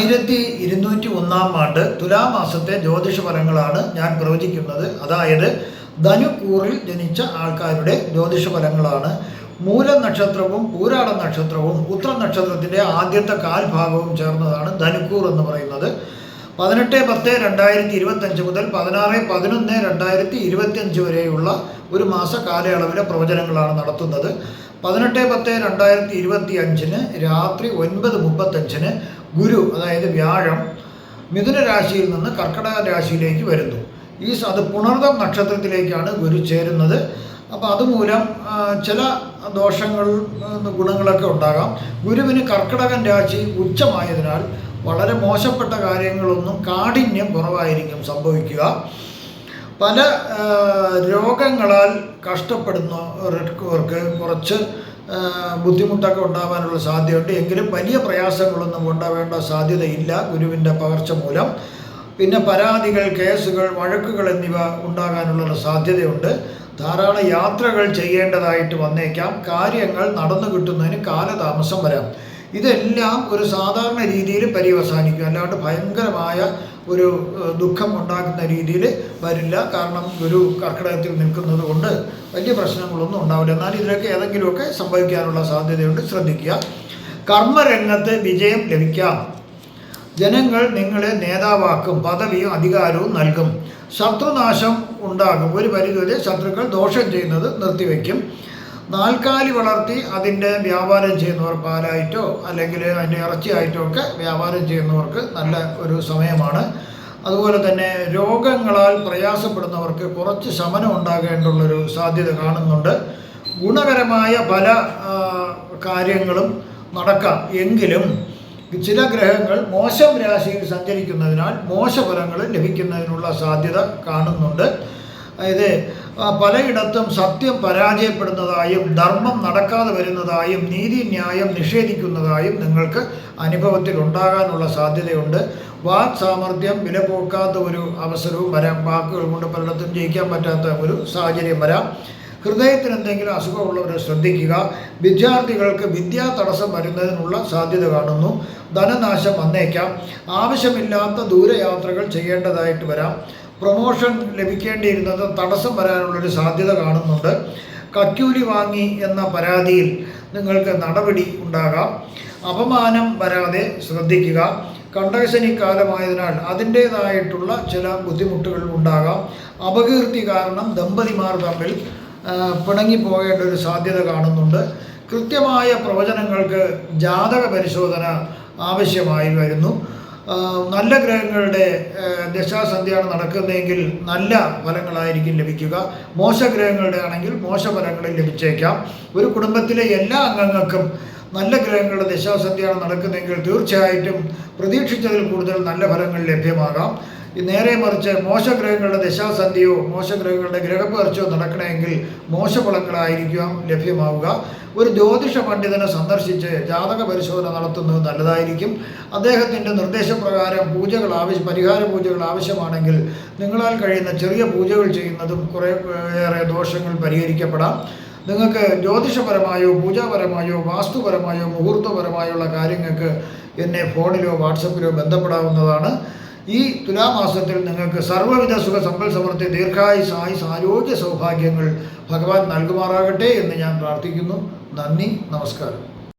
ആയിരത്തി ഇരുന്നൂറ്റി ഒന്നാം ആണ്ട് തുലാമാസത്തെ ജ്യോതിഷ ഫലങ്ങളാണ് ഞാൻ പ്രവചിക്കുന്നത്. അതായത് ധനുക്കൂറിൽ ജനിച്ച ആൾക്കാരുടെ ജ്യോതിഷ ഫലങ്ങളാണ് മൂല നക്ഷത്രവും പൂരാട നക്ഷത്രവും ഉത്ര നക്ഷത്രത്തിന്റെ ആദ്യത്തെ കാൽഭാഗവും ചേർന്നതാണ് ധനുക്കൂർ എന്ന് പറയുന്നത്. പതിനെട്ട് പത്ത് രണ്ടായിരത്തി ഇരുപത്തഞ്ച് മുതൽ പതിനാറ് പതിനൊന്ന് രണ്ടായിരത്തി ഇരുപത്തിയഞ്ച് വരെയുള്ള ഒരു മാസ കാലയളവിലെ പ്രവചനങ്ങളാണ് നടത്തുന്നത്. പതിനെട്ട് പത്ത് രണ്ടായിരത്തി ഇരുപത്തി അഞ്ചിന് രാത്രി ഒൻപത് മുപ്പത്തഞ്ചിന് ഗുരു അതായത് വ്യാഴം മിഥുന രാശിയിൽ നിന്ന് കർക്കടക രാശിയിലേക്ക് വരുന്നു. ഈ അത് പുണർതം നക്ഷത്രത്തിലേക്കാണ് ഗുരു ചേരുന്നത്. അപ്പോൾ അതുമൂലം ചില ദോഷങ്ങൾ ഗുണങ്ങളൊക്കെ ഉണ്ടാകാം. ഗുരുവിന് കർക്കടകൻ രാശി ഉച്ചമായതിനാൽ വളരെ മോശപ്പെട്ട കാര്യങ്ങളൊന്നും കാഠിന്യം കുറവായിരിക്കും സംഭവിക്കുക. പല രോഗങ്ങളാൽ കഷ്ടപ്പെടുന്നവർക്ക് കുറച്ച് ബുദ്ധിമുട്ടൊക്കെ ഉണ്ടാകാനുള്ള സാധ്യതയുണ്ട്. എങ്കിലും വലിയ പ്രയാസങ്ങളൊന്നും ഉണ്ടാവേണ്ട സാധ്യതയില്ല ഗുരുവിന്റെ പകർച്ച മൂലം. പിന്നെ പരാതികൾ കേസുകൾ വഴക്കുകൾ എന്നിവ ഉണ്ടാകാനുള്ള സാധ്യതയുണ്ട്. ധാരാളം യാത്രകൾ ചെയ്യേണ്ടതായിട്ട് വന്നേക്കാം. കാര്യങ്ങൾ നടന്നു കിട്ടുന്നതിന് കാലതാമസം വരാം. ഇതെല്ലാം ഒരു സാധാരണ രീതിയിൽ പര്യവസാനിക്കും. അല്ലാണ്ട് ഭയങ്കരമായ ഒരു ദുഃഖം ഉണ്ടാക്കുന്ന രീതിയിൽ വരില്ല. കാരണം ഗുരു കർക്കിടകത്തിൽ നിൽക്കുന്നത് കൊണ്ട് വലിയ പ്രശ്നങ്ങളൊന്നും ഉണ്ടാവില്ല. എന്നാൽ ഇതിലൊക്കെ ഏതെങ്കിലുമൊക്കെ സംഭവിക്കാനുള്ള സാധ്യതയുണ്ട്. ശ്രദ്ധിക്കുക. കർമ്മരംഗത്ത് വിജയം ലഭിക്കാം. ജനങ്ങൾ നിങ്ങളെ നേതാവാക്കും പദവിയും അധികാരവും നൽകും. ശത്രുനാശം ഉണ്ടാകും. ഒരു പരിധിവരെ ശത്രുക്കൾ ദോഷം ചെയ്യുന്നത് നിർത്തിവെക്കും നാൽക്കാലി വളർത്തി അതിന്റെ വ്യാപാരം ചെയ്യുന്നവർ പാലായിട്ടോ അല്ലെങ്കിൽ അതിന്റെ ഇറച്ചിയായിട്ടോ ഒക്കെ വ്യാപാരം ചെയ്യുന്നവർക്ക് നല്ല ഒരു സമയമാണ്. അതുപോലെ തന്നെ രോഗങ്ങളാൽ പ്രയാസപ്പെടുന്നവർക്ക് കുറച്ച് ശമനം ഉണ്ടാകേണ്ടുള്ളൊരു സാധ്യത കാണുന്നുണ്ട്. ഗുണകരമായ പല കാര്യങ്ങളും നടക്കാം. എങ്കിലും ചില ഗ്രഹങ്ങൾ മോശം രാശിയിൽ സഞ്ചരിക്കുന്നതിനാൽ മോശഫലങ്ങൾ ലഭിക്കുന്നതിനുള്ള സാധ്യത കാണുന്നുണ്ട്. അതായത് പലയിടത്തും സത്യം പരാജയപ്പെടുന്നതായും ധർമ്മം നടക്കാതെ വരുന്നതായും നീതിന്യായം നിഷേധിക്കുന്നതായും നിങ്ങൾക്ക് അനുഭവത്തിൽ ഉണ്ടാകാനുള്ള സാധ്യതയുണ്ട്. വാക് സാമർഥ്യം വില പോക്കാത്ത ഒരു അവസരവും വരാം. വാക്കുകൾ കൊണ്ട് പലയിടത്തും ജയിക്കാൻ പറ്റാത്ത ഒരു സാഹചര്യം വരാം. ഹൃദയത്തിന് എന്തെങ്കിലും അസുഖമുള്ളവരെ ശ്രദ്ധിക്കുക. വിദ്യാർത്ഥികൾക്ക് വിദ്യാ തടസ്സം വരുന്നതിനുള്ള സാധ്യത കാണുന്നു. ധനനാശം വന്നേക്കാം. ആവശ്യമില്ലാത്ത ദൂരയാത്രകൾ ചെയ്യേണ്ടതായിട്ട് വരാം. പ്രൊമോഷൻ ലഭിക്കേണ്ടിയിരുന്നത് തടസ്സം വരാനുള്ളൊരു സാധ്യത കാണുന്നുണ്ട്. കക്കൂലി വാങ്ങി എന്ന പരാതിയിൽ നിങ്ങൾക്ക് നടപടി ഉണ്ടാകാം. അപമാനം വരാതെ ശ്രദ്ധിക്കുക. കണ്ടകശനി കാലമായതിനാൽ അതിന്റേതായിട്ടുള്ള ചില ബുദ്ധിമുട്ടുകൾ ഉണ്ടാകാം. അപകീർത്തി കാരണം ദമ്പതിമാർ തമ്മിൽ പിണങ്ങിപ്പോകേണ്ട ഒരു സാധ്യത കാണുന്നുണ്ട്. കൃത്യമായ പ്രവചനങ്ങൾക്ക് ജാതക പരിശോധന ആവശ്യമായി വരുന്നു. നല്ല ഗ്രഹങ്ങളുടെ ദശാസന്ധ്യയാണ് നടക്കുന്നതെങ്കിൽ നല്ല ഫലങ്ങളായിരിക്കും ലഭിക്കുക. മോശ ഗ്രഹങ്ങളുടെ ആണെങ്കിൽ മോശ ഫലങ്ങൾ ലഭിച്ചേക്കാം. ഒരു കുടുംബത്തിലെ എല്ലാ അംഗങ്ങൾക്കും നല്ല ഗ്രഹങ്ങളുടെ ദശാസന്ധിയാണ് നടക്കുന്നതെങ്കിൽ തീർച്ചയായിട്ടും പ്രതീക്ഷിച്ചതിൽ കൂടുതൽ നല്ല ഫലങ്ങൾ ലഭ്യമാകാം. നേരെ മറിച്ച് മോശഗ്രഹങ്ങളുടെ ദശാസന്ധിയോ മോശഗ്രഹങ്ങളുടെ ഗ്രഹപ്പകർച്ചയോ നടക്കണമെങ്കിൽ മോശഫലങ്ങളായിരിക്കാം ലഭ്യമാവുക. ഒരു ജ്യോതിഷ പണ്ഡിതനെ സന്ദർശിച്ച് ജാതക പരിശോധന നടത്തുന്നത് നല്ലതായിരിക്കും. അദ്ദേഹത്തിന്റെ നിർദ്ദേശപ്രകാരം പൂജകൾ ആവശ്യം പരിഹാര പൂജകൾ ആവശ്യമാണെങ്കിൽ നിങ്ങളാൽ കഴിയുന്ന ചെറിയ പൂജകൾ ചെയ്യുന്നതും കുറേ ഏറെ ദോഷങ്ങൾ പരിഹരിക്കപ്പെടാം. നിങ്ങൾക്ക് ജ്യോതിഷപരമായോ പൂജാപരമായോ വാസ്തുപരമായോ മുഹൂർത്തപരമായോ ഉള്ള കാര്യങ്ങൾക്ക് എന്നെ ഫോണിലോ വാട്സപ്പിലോ ബന്ധപ്പെടാവുന്നതാണ്. ഈ തുലാമാസത്തിൽ നിങ്ങൾക്ക് സർവവിധ സുഖ സമ്പൽ സമൃദ്ധി ദീർഘായുസ് ആയുസ് ആരോഗ്യ സൗഭാഗ്യങ്ങൾ ഭഗവാൻ നൽകുമാറാകട്ടെ എന്ന് ഞാൻ പ്രാർത്ഥിക്കുന്നു. നന്ദി നമസ്കാരം.